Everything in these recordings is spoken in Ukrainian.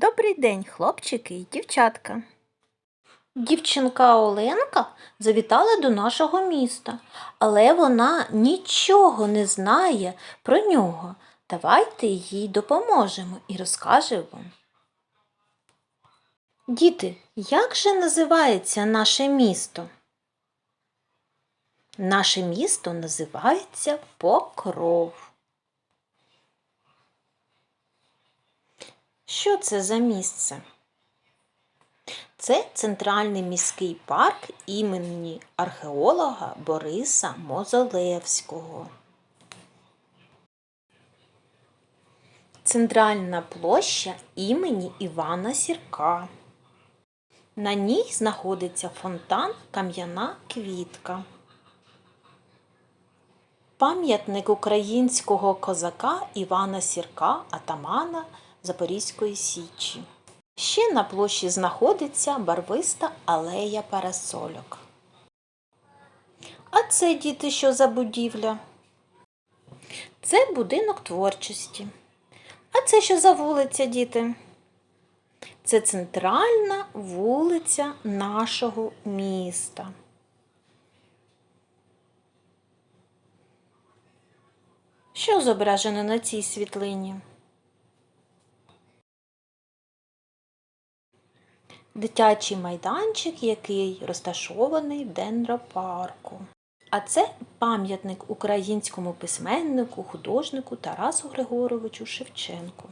Добрий день, хлопчики і дівчатка. Дівчинка Оленка завітала до нашого міста, але вона нічого не знає про нього. Давайте їй допоможемо і розкажемо. Діти, як же називається наше місто? Наше місто називається Покров. Що це за місце? Це центральний міський парк імені археолога Бориса Мозолевського. Центральна площа імені Івана Сірка. На ній знаходиться фонтан Кам'яна квітка. Пам'ятник українського козака Івана Сірка, атамана Запорізької Січі. Ще на площі знаходиться барвиста алея парасольок. А це діти, що за будівля? Це будинок творчості. А це що за вулиця, діти? Це центральна вулиця нашого міста. Що зображено на цій світлині? Дитячий майданчик, який розташований в дендропарку. А це пам'ятник українському письменнику, художнику Тарасу Григоровичу Шевченку.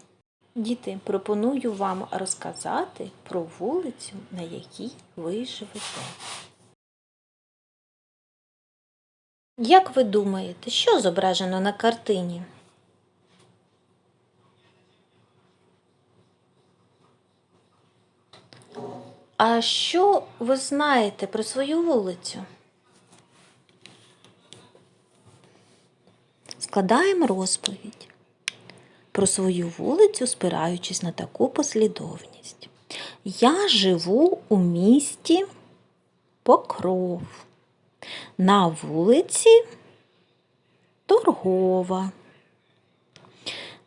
Діти, пропоную вам розказати про вулицю, на якій ви живете. Як ви думаєте, що зображено на картині? А що ви знаєте про свою вулицю? Складаємо розповідь про свою вулицю, спираючись на таку послідовність. Я живу у місті Покров. На вулиці Торгова.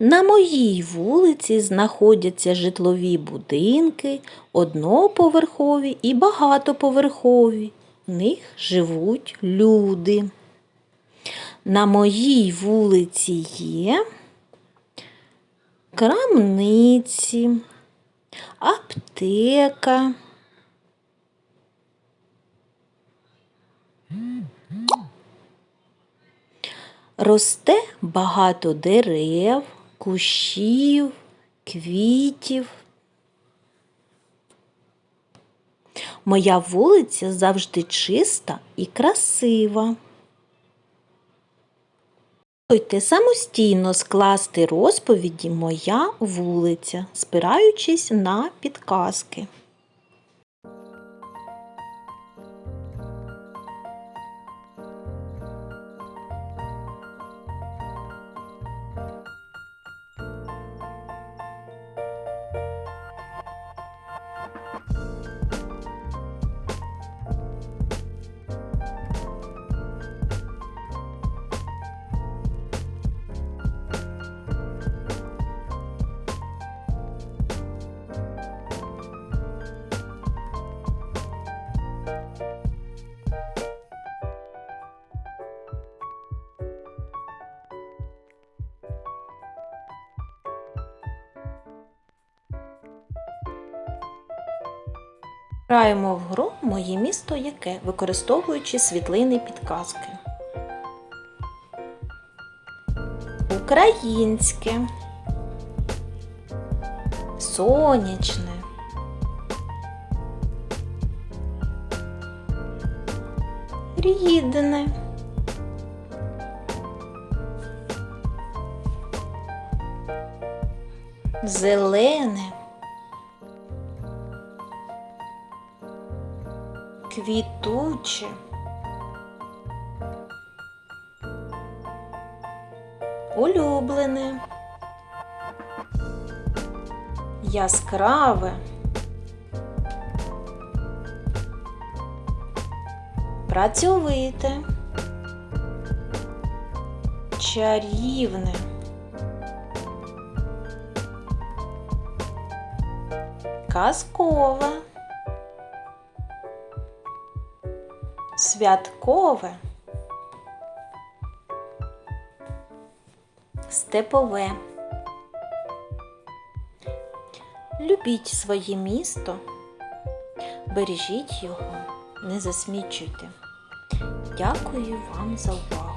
На моїй вулиці знаходяться житлові будинки, одноповерхові і багатоповерхові. В них живуть люди. На моїй вулиці є крамниці, аптека. Росте багато дерев, кущів, квітів. Моя вулиця завжди чиста і красива. Спробуйте самостійно скласти розповіді Моя вулиця, спираючись на підказки. Граємо в гру Моє місто яке, використовуючи світлини підказки. Українське. Сонячне. Рідне. Зелене. Квітуче. Улюблене, яскраве, працьовите, чарівне. казкове, святкове, степове. Любіть своє місто, бережіть його, не засмічуйте. Дякую вам за увагу.